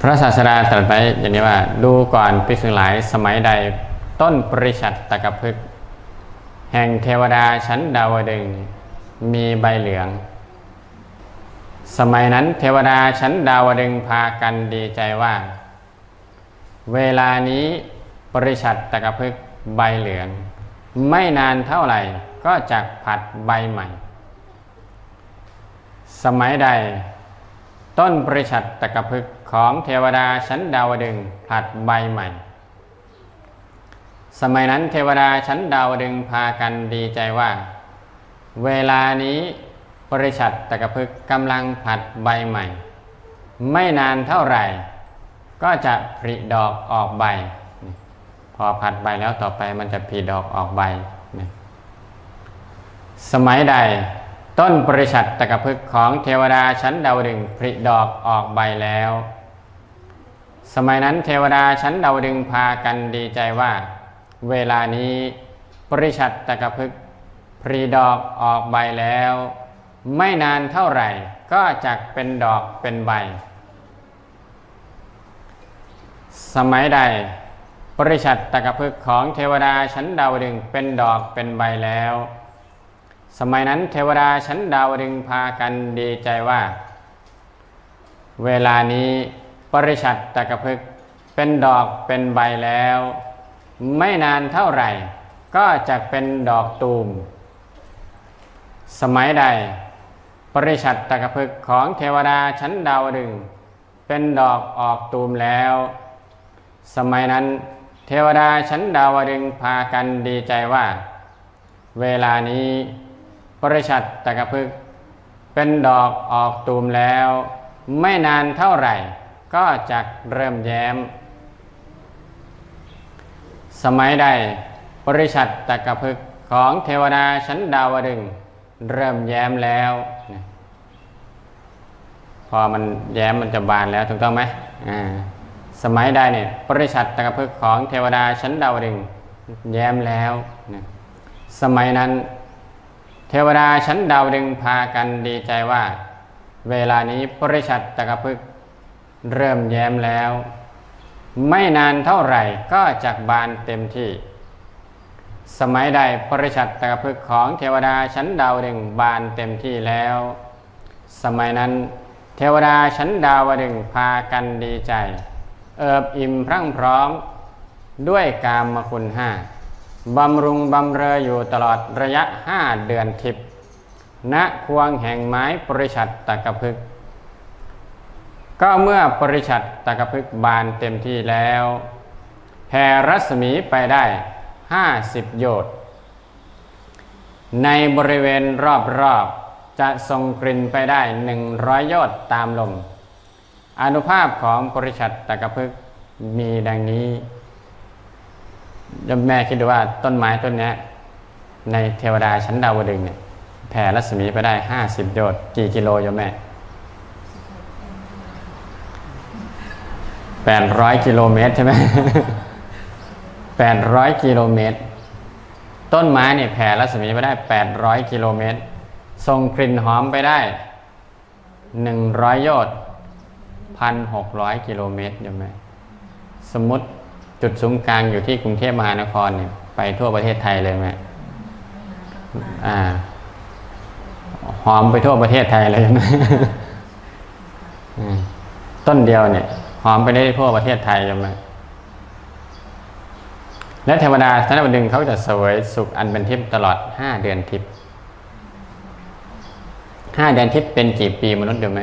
พระศาสดาตรัสไว้อย่างนี้ว่า ดูก่อนภิกษุหลายสมัยใด ต้นปริชัดตะกพฤกแห่งเทวดาชั้นดาวดึงมีใบเหลือง สมัยนั้นเทวดาชั้นดาวดึงพากันดีใจว่า เวลานี้ปริชัดตะกพฤกใบเหลือง ไม่นานเท่าไหร่ก็จะผัดใบใหม่ สมัยใด ต้นปริชัดตะกพฤกของเทวดาชั้นดาวดึงผลัดใบใหม่ สมัยนั้นเทวดาชั้นดาวดึงพากันดีใจว่า เวลานี้ปริชัดตะกพฤกกำลังผลัดใบใหม่ ไม่นานเท่าไหร่ ก็จะผลิดอกออกใบ พอผัดใบแล้วต่อไปมันจะผลิดอกออกใบ สมัยใด ต้นปริชัดตะกพฤกของเทวดาชั้นดาวดึงผลิดอกออกใบแล้ว สมัยนั้นเทวดาชั้นดาวดึงพากันดีใจว่า เวลานี้ปริชัดตะกพฤกผลิดอกออกใบแล้ว ไม่นานเท่าไหร่ก็จะเป็นดอกเป็นใบ สมัยใดปริชัดตะกพฤกของเทวดาชั้นดาวดึงเป็นดอกเป็นใบแล้ว สมัยนั้นเทวดาชั้นดาวดึงพากันดีใจว่า เวลานี้ปริชัดตะกพฤกเป็นดอกเป็นใบแล้ว ไม่นานเท่าไหร่ ก็จะเป็นดอกตูม สมัยใด ปริชัดตะกพฤกของเทวดาชั้นดาวดึง เป็นดอกออกตูมแล้ว สมัยนั้น เทวดาชั้นดาวดึงพากันดีใจว่า เวลานี้ ปริชัดตะกพฤกเป็นดอกออกตูมแล้ว ไม่นานเท่าไหร่ ก็จะเริ่มแย้ม สมัยใดปริชัดตะกพฤกของเทวดาชั้นดาวดึง เริ่มแย้มแล้ว พอมันแย้มมันจะบานแล้วถูกต้องไหมสมัยใดเนี่ยปริชัดตะกพฤกของเทวดาชั้นดาวดึง แย้มแล้ว สมัยนั้น เทวดาชั้นดาวดึงพากันดีใจว่า เวลานี้ปริชัดตะกพฤกเริ่มแย้มแล้ว ไม่นานเท่าไหร่ก็จะบานเต็มที่ สมัยใดปริชัดตะกพฤกของเทวดาชั้นดาวดึงบานเต็มที่แล้ว สมัยนั้นเทวดาชั้นดาวดึงพากันดีใจ เอิบอิ่มพรั่งพร้อมด้วยกามคุณห้า บำรุงบำเรออยู่ตลอดระยะห้าเดือนทิพย์ณควงแห่งไม้ปริชัดตะกพฤกก็เมื่อปริชัดตะกพฤกบานเต็มที่แล้วแผ่รัศมีไปได้ห้าสิบโยชน์ในบริเวณรอบๆจะส่งกลิ่นไปได้หนึ่งร้อยโยชน์ตามลม อนุภาพของปริชัดตะกพฤกมีดังนี้ ยมแม่คิดดูว่าต้นไม้ต้นนี้ในเทวดาชั้นดาวดึงเนี่ยแผ่รัศมีไปได้ห้าสิบโยชน์กี่กิโลโยมแม่แปดร้อยกิโลเมตรใช่ไหมแปดร้อยกิโลเมตร ต้นไม้เนี่ยแผ่รัศมีไปได้แปดร้อยกิโลเมตรส่งกลิ่นหอมไปได้หนึ่งร้อยโยชน์พันหกร้อยกิโลเมตรโยมแม่สมมติ จุดศูนย์กลางอยู่ที่กรุงเทพมหานครเนี่ยไปทั่วประเทศไทยเลยไหมอ่า หอมไปทั่วประเทศไทยเลยนะอืมต้นเดียวเนี่ย หอมไปได้ทั่วประเทศไทยใช่ไหมและเทวดาท่านดึงเขาจะเสวยสุขอันเป็นทิพย์ตลอดห้าเดือนทิพย์ห้าเดือนทิพย์เป็นกี่ปีมนุษย์เดียวไหม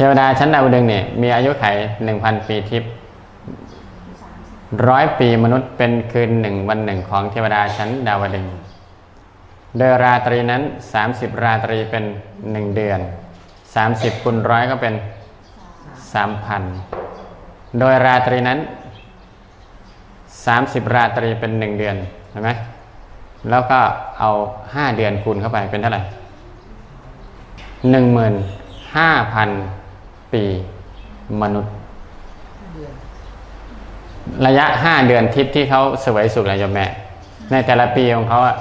เทวดาชั้นดาวดึงเนี่ยมีอายุไขหนึ่งพันปีทิพย์ร้อยปีมนุษย์เป็นคืนหนึ่งวันหนึ่งของเทวดาชั้นดาวดึงโดยราตรีนั้น 30 ราตรีเป็น 1 เดือน 30คูณร้อยก็เป็น 3,000 โดยราตรีนั้น 30 ราตรีเป็น 1 เดือนเห็นไหมแล้วก็เอา 5 เดือนคูณเข้าไปเป็นเท่าไหร่ 15,000 ปี มนุษย์ ระยะห้าเดือนทิพย์ที่เขาเสวยสุขอะโยมแม่ ในแต่ละปีของเขาอะ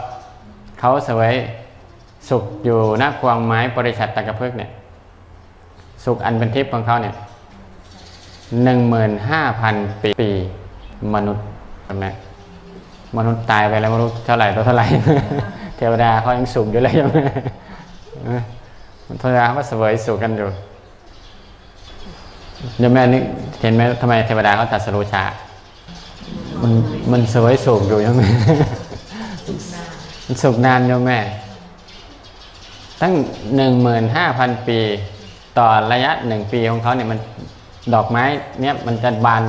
เขาเสวยสุขอยู่ณควงไม้ปริชัดตะกะเพึกเนี่ย สุขอันเป็นทิพย์ของเขาเนี่ยหนึ่งหมื่นห้าพันปีปีมนุษย์ใช่ไหมมนุษย์ตายไปแล้วมนุษย์เท่าไหร่ตัวเท่าไหร่เทวดาเขายังสุขอยู่เลยใช่ไหมเออเทวดาเขาก็เสวยสุขกันอยู่ เดี๋ยวแม่นึกเห็นไหมทำไมเทวดาเขาตัดสรุชา มันมันสวยสุขอยู่ใช่ไหมมันสุขนานโยมแม่ ตั้งหนึ่งหมื่นห้าพันปี ต่อระยะหนึ่งปีของเขาเนี่ยมันดอกไม้เนี่ยมันจะบาน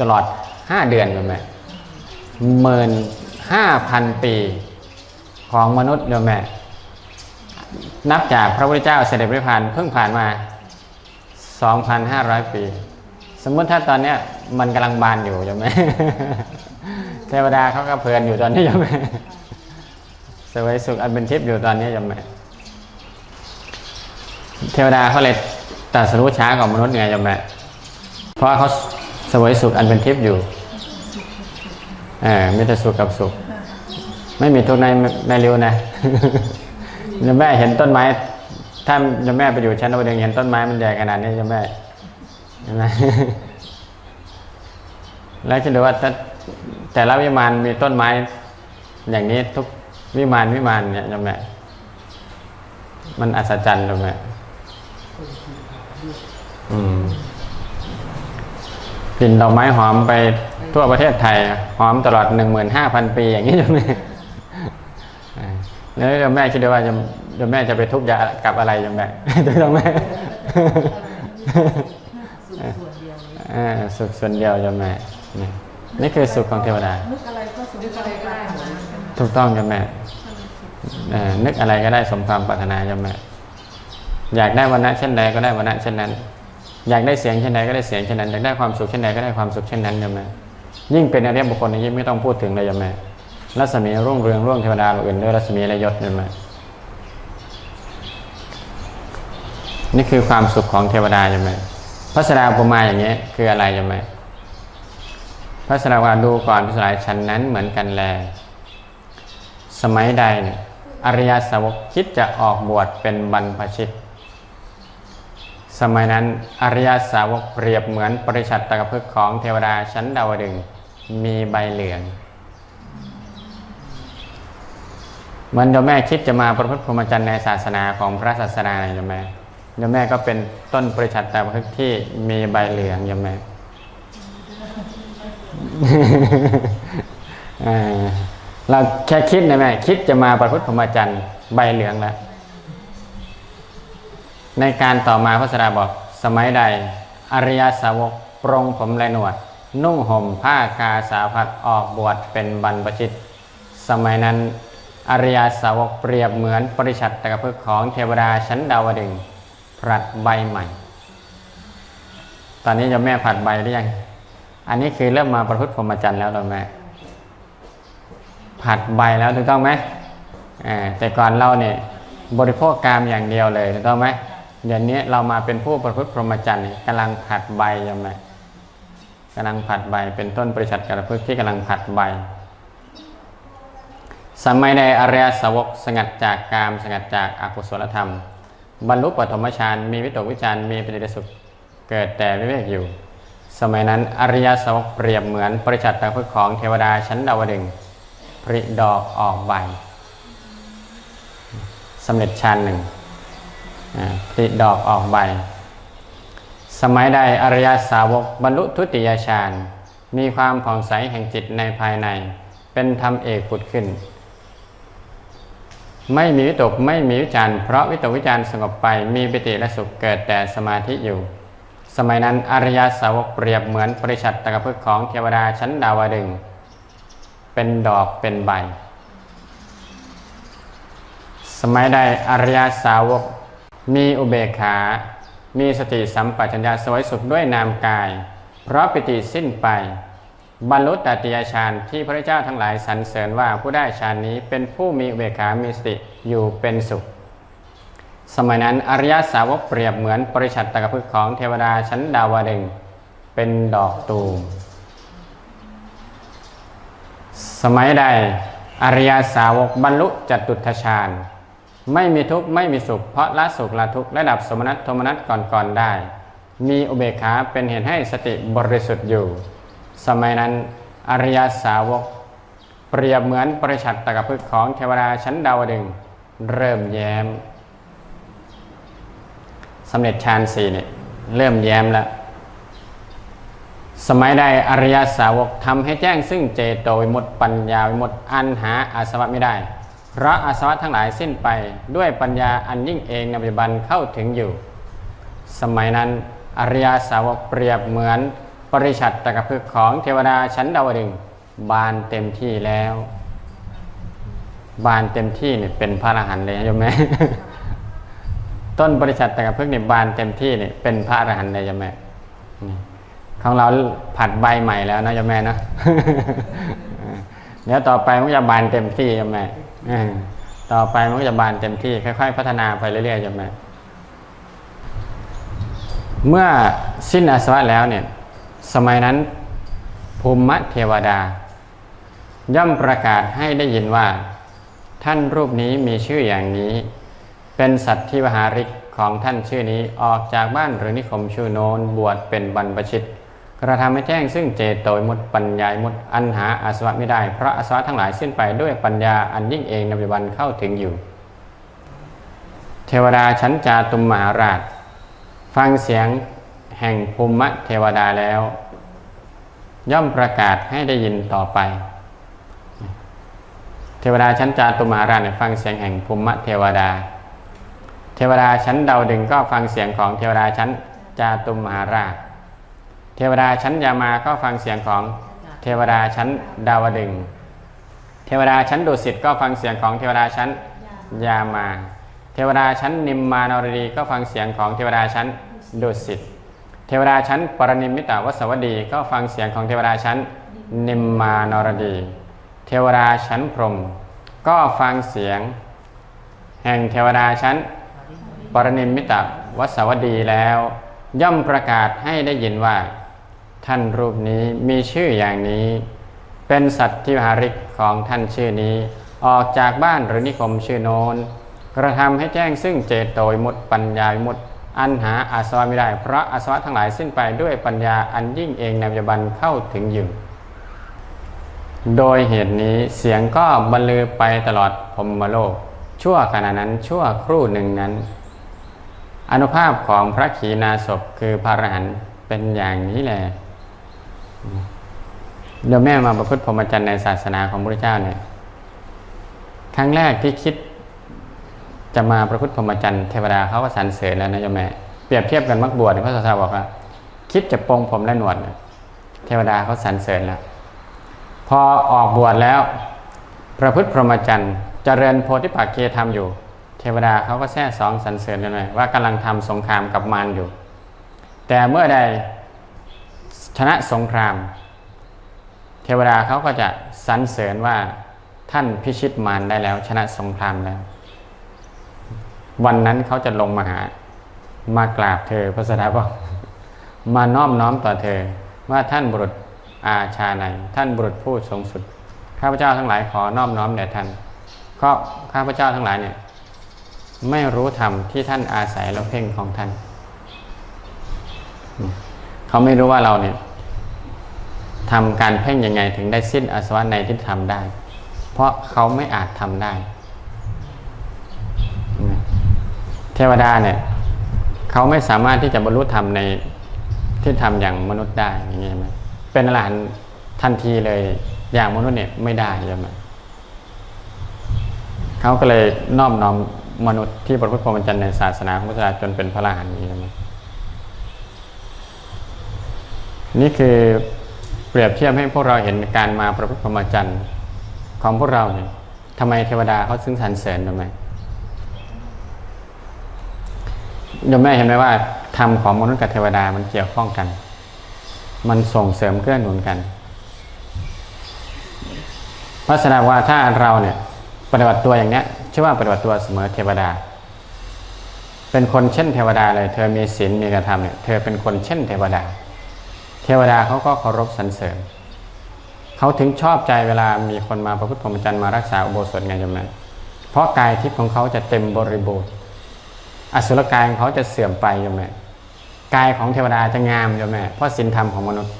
ตลอดห้าเดือนโยมแม่หมื่นห้าพันปีของมนุษย์โยมแม่ นับจากพระพุทธเจ้าเสด็จพิพานเพิ่งผ่านมา 2,500 ปี สมมุติถ้าตอนเนี้ยมันกำลังบานอยู่ใช่ไหมเทวดาเขาก็เพลินอยู่ตอนนี้ใช่ไหมสวยสุขอันเป็นทิพย์อยู่ตอนนี้ยังไงเทวดาเขาเลยตัดสรู้ช้ากว่ามนุษย์ไงยังไงเพราะเขาสวยสุขอันเป็นทิพย์อยู่เออมีแต่สุขกับสุข ไม่มีทุกข์ในในริวนะแม่เห็นต้นไม้ ถ้ายมแม่ไปอยู่ชั้นดาวดึงเห็นต้นไม้มันใหญ่ขนาดนี้ยมแม่เห็นไหมแล้วจะดูว่าแต่ละวิมานมีต้นไม้ อย่างนี้ทุกวิมานวิมานเนี่ยยมแม่มันอัศจรรย์ยมแม่อืมกลิ่นดอกไม้หอมไปทั่วประเทศไทย หอมตลอดหนึ่งหมื่นห้าพันปีอย่างนี้ยมแม่แล้วยมแม่คิดดูว่าจะ ยมแม่จะไปทุกข์ยากับอะไรยมแม่ถูกต้องไหมอ่าสุขส่วนเดียวยมแม่นี่นี่คือสุขของเทวดานึกอะไรก็สมอะไรก็ได้ถูกต้องยมแม่เอ่อนึกอะไรก็ได้สมความปรารถนายมแม่อยากได้วันนะเช่นใดก็ได้วันนะเช่นนั้น อยากได้เสียงเช่นใดก็ได้เสียงเช่นนั้นอยากได้ความสุขเช่นใดก็ได้ความสุขเช่นนั้นยมแม่ยิ่งเป็นอริยบุคคลนี่ยิ่งไม่ต้องพูดถึงเลยยมแม่รัศมีรุ่งเรืองร่วงเทวดาหล่าอื่นด้วยรัศมีและยศยมแม่ นี่คือความสุขของเทวดายมแม่พระสดาอุปมาอย่างนี้ยคืออะไรยมแม่พระสดาว่าดูก่อนพิสลายฉันนั้นเหมือนกันแล สมัยใดเนี่ยอริยสาวกคิดจะออกบวชเป็นบรรพชิต สมัยนั้นอริยสาวกเปรียบเหมือนปริชัดตะกพฤกของเทวดาชั้นดาวดึงมีใบเหลือง มันโยมแม่คิดจะมาประพฤติพรหมจรรย์ในศาสนาของพระศาสนาโยมแม่ ยมแม่ก็เป็นต้นปริชัดตะกพฤกษ์ที่มีใบเหลืองโยมแม่อ่าเราแค่คิดนะแม่คิดจะมาประพฤติพรหมจรรย์ใบเหลืองแล้วในการต่อมาพระสดาบอกสมัยใด อริยสาวกปรงผมและหนวด นุ่งห่มผ้ากาสาวพัดออกบวชเป็นบรรพชิต สมัยนั้น อริยสาวกเปรียบเหมือนปริชัดตะกพฤกษ์ของเทวดาชั้นดาวดึงส์ ผัดใบใหม่ ตอนนี้โยมแม่ผัดใบหรือยัง อันนี้คือเริ่มมาประพฤติพรหมจรรย์แล้วโยมแม่ ผัดใบแล้วถูกต้องไหมอ่าแต่ก่อนเราเนี่ยบริโภคกามอย่างเดียวเลยถูกต้องไหมเดี๋ยวนี้เรามาเป็นผู้ประพฤติพรหมจรรย์นี่กำลังผัดใบยังไงกำลังผัดใบเป็นต้นบริษัทกระพฤกที่กำลังผัดใบ สมัยใดอริยสาวกสงัดจากกามสงัดจากอากุศลธรรม บรรลุปฐมฌานมีวิตกวิจารมีปฏิเดชสุขเกิดแต่วิเวกอยู่ สมัยนั้นอริยสาวกเปรียบเหมือนปริชัดตะพึกษ์ของเทวดาชั้นดาวดึงผลิดอกออกใบสำเร็จฌานหนึ่งผลิดอกออกใบ สมัยใดอริยสาวกบรรลุทุติยฌานมีความผ่องใสแห่งจิตในภายใน เป็นธรรมเอกผุดขึ้น ไม่มีวิตกไม่มีวิจารณ์เพราะวิตกวิจารณ์สงบไปมีปิติและสุขเกิดแต่สมาธิอยู่ สมัยนั้นอริยสาวกเปรียบเหมือนปริชัดตะกพฤกของเทวดาชั้นดาวดึง เป็นดอกเป็นใบ สมัยใดอริยสาวก มีอุเบกขา มีสติสัมปชัญญะสวยสุขด้วยนามกาย เพราะปิติสิ้นไป บรรลุตติยฌานที่พระเจ้าทั้งหลายสรรเสริญว่าผู้ได้ฌานนี้เป็นผู้มีอุเบกขามีสติอยู่เป็นสุข สมัยนั้นอริยสาวกเปรียบเหมือนปริชัดตะกพฤกของเทวดาชั้นดาวดึงเป็นดอกตูมสมัยใดอริยสาวกบรรลุจตุทฌานไม่มีทุกข์ไม่มีสุข เพราะละสุขละทุกข์ระดับสมนัตโทมนัตก่อนๆได้ มีอุเบกขาเป็นเหตุให้สติบริสุทธิ์อยู่ สมัยนั้นอริยสาวก เปรียบเหมือนปริชัดตะกพึกของเทวดาชั้นดาวดึงเริ่มแย้มสำเร็จฌานสี่เนี่ยเริ่มแย้มแล้ว สมัยใดอริยสาวกทำให้แจ้งซึ่งเจโตวิมุตติปัญญาวิมุตติอันหาอาสวะไม่ได้ เพราะอาสวะทั้งหลายสิ้นไปด้วยปัญญาอันยิ่งเองในปัจจุบันเข้าถึงอยู่ สมัยนั้นอริยสาวกเปรียบเหมือน ปริชัดตะกพึกของเทวดาชั้นดาวดึงบานเต็มที่แล้ว บานเต็มที่เนี่ยเป็นพระอรหันต์เลยยมแม่ต้นบริษัทตะกพึกเนี่ยบานเต็มที่เนี่ยเป็นพระอรหันต์เลยยมแม่ของเราผัดใบใหม่แล้วนะยมแม่นะเดี๋ยวต่อไปมันจะบานเต็มที่ยมแม่ต่อไปมันก็จะบานเต็มที่ค่อยๆ พัฒนาไปเรื่อยๆยมแม่เมื่อสิ้นอาสวะแล้วเนี่ย สมัยนั้น ภูมิเทวดา ย่อมประกาศให้ได้ยินว่า ท่านรูปนี้มีชื่ออย่างนี้ เป็นสัตว์ที่วหาริกของท่านชื่อนี้ออกจากบ้านหรือนิคมชื่อโนนบวชเป็นบรรพชิต กระทำให้แจ้งซึ่งเจโตยมุตปัญญายมุตอันหาอาสวะไม่ได้เพราะอาสวะทั้งหลายสิ้นไปด้วยปัญญาอันยิ่งเองในปัจจุบันเข้าถึงอยู่ เทวดาชั้นจาตุมมหาราช ฟังเสียง แห่งภูมิเทวดาแล้ว ย่อมประกาศให้ได้ยินต่อไป เทวดาชั้นจาตุมาราชเนี่ยฟังเสียงแห่งภูมิเทวดา เทวดาชั้นดาวดึงก็ฟังเสียงของเทวดาชั้นจาตุมหาราช เทวดาชั้นยามาก็ฟังเสียงของเทวดาชั้นดาวดึง เทวดาชั้นดุสิตก็ฟังเสียงของเทวดาชั้นยามา เทวดาชั้นนิมมานรดีก็ฟังเสียงของเทวดาชั้นดุสิต เทวดาชั้นปรนิมิตาวสวดีก็ฟังเสียงของเทวดาชั้นนิมมานรดี เทวดาชั้นพรหมก็ฟังเสียง แห่งเทวดาชั้นปรนิมิตาวสวดีแล้ว ย่อมประกาศให้ได้ยินว่า ท่านรูปนี้มีชื่ออย่างนี้ เป็นสัตว์ที่หาริกของท่านชื่อนี้ ออกจากบ้านหรือนิคมชื่อโนนกระทำให้แจ้งซึ่งเจโตยมุตปัญญาวิมุต อันหาอาสวะไม่ได้ เพราะอาสวะทั้งหลายสิ้นไปด้วยปัญญาอันยิ่งเองในปัจจุบันเข้าถึงอยู่ โดยเหตุนี้เสียงก็บรรลือไปตลอดพรมโลก ชั่วขณะนั้นชั่วครู่หนึ่งนั้น อนุภาพของพระขีณาสพคือพระอรหันต์เป็นอย่างนี้แหละเดี๋ยวแม่มาประพฤติพรหมจรรย์ในศาสนาของพระเจ้าเนี่ยครั้งแรกที่คิด จะมาประพฤติพรหมจรรย์เทวดาเขาก็สรรเสริญแล้วนะโยมแม่เปรียบเทียบกันมักบวชพระศาสดาบอกว่า คิดจะปรงผมและหนวดเทวดาเขาสรรเสริญแล้วพอออกบวชแล้ว ประพฤติพรหมจรรย์เจริญโพธิปักเกธรรมอยู่ เทวดาเขาก็แท้สองสรรเสริญกันเลยว่ากำลังทำสงครามกับมารอยู่ แต่เมื่อใดชนะสงคราม เทวดาเขาก็จะสรรเสริญว่าท่านพิชิตมารได้แล้ว ชนะสงครามแล้ว วันนั้นเขาจะลงมาหามากราบเธอพระสดาบอกมาน้อบน้อมต่อเธอว่าท่านบุรุษอาชาในท่านบุรุษผู้สูงสุด ข้าพเจ้าทั้งหลายขอน้อบน้อมแด่ท่านเพราะข้าพเจ้าทั้งหลายเนี่ยไม่รู้ธรรมที่ท่านอาศัยแล้วเพ่งของท่าน เขาไม่รู้ว่าเราเนี่ยทำการเพ่งยังไงถึงได้สิ้นอาสวะในที่ทำได้ เพราะเขาไม่อาจทำได้ เทวดาเนี่ยเขาไม่สามารถที่จะบรรลุธรรมในที่ทำอย่างมนุษย์ได้อย่างเงี้ยไหมเป็นอรหันต์ทันทีเลยอย่างมนุษย์เนี่ยไม่ได้ใช่ไหมเขาก็เลยน้อมน้อมมนุษย์ที่ประพฤติพรหมจรรย์ในศาสนาของพระศาสดาจนเป็นพระอรหันต์นี้ใช่ไหมนี่คือเปรียบเทียบให้พวกเราเห็นการมาประพฤติพรหมจรรย์ของพวกเราเนี่ยทำไมเทวดาเขาซึ่งสรรเสริญทำไม โยมแม่เห็นไหมว่าธรรมของมนุษย์กับเทวดามันเกี่ยวข้องกัน มันส่งเสริมเกื้อหนุนกันเพราะสดงว่าถ้าเราเนี่ยปฏิบัติตัวอย่างเนี้ยชื่อว่าปฏิบัติตัวเสมอเทวดา เป็นคนเช่นเทวดาเลย เธอมีศีลมีกระทำเนี่ยเธอเป็นคนเช่นเทวดา เทวดาเขาก็เคารพสรรเสริญเขาถึงชอบใจเวลามีคนมาประพฤติพรหมจรรย์มารักษาอุโบสถไงโยมแม่เพราะกายทิพย์ของเขาจะเต็มบริบูรณ์ อสุรกายของเขาจะเสื่อมไปโยมแม่กายของเทวดาจะงามโยมแม่เพราะศีลธรรมของมนุษย์